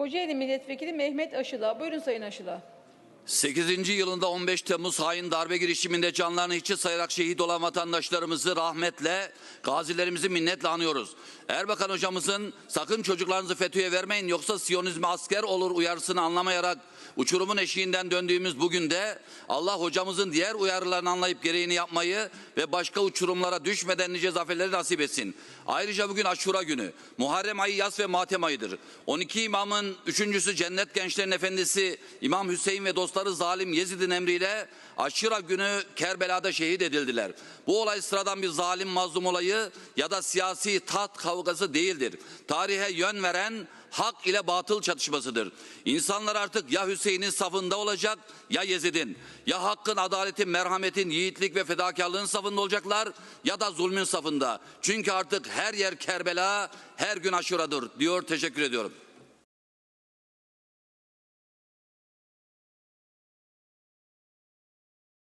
Kocaeli Milletvekili Mehmet Aşıla. Buyurun Sayın Aşıla. 8. yılında 15 Temmuz hain darbe girişiminde canlarını hiçe sayarak şehit olan vatandaşlarımızı rahmetle, gazilerimizi minnetle anıyoruz. Erbakan hocamızın sakın çocuklarınızı FETÖ'ye vermeyin yoksa Siyonizme asker olur uyarısını anlamayarak uçurumun eşiğinden döndüğümüz bugün de Allah hocamızın diğer uyarılarını anlayıp gereğini yapmayı ve başka uçurumlara düşmeden nice zaferleri nasip etsin. Ayrıca bugün aşura günü. Muharrem ayı yas ve matem ayıdır. 12 imamın üçüncüsü cennet gençlerin efendisi İmam Hüseyin ve dostları zalim Yezid'in emriyle aşura günü Kerbela'da şehit edildiler. Bu olay sıradan bir zalim mazlum olayı ya da siyasi taht kavgası değildir. Tarihe yön veren hak ile batıl çatışmasıdır. İnsanlar artık ya Hüseyin'in safında olacak ya Yezid'in. Ya hakkın, adaletin, merhametin, yiğitlik ve fedakarlığın safında olacaklar ya da zulmün safında. Çünkü artık her yer Kerbela, her gün aşuradır diyor. Teşekkür ediyorum.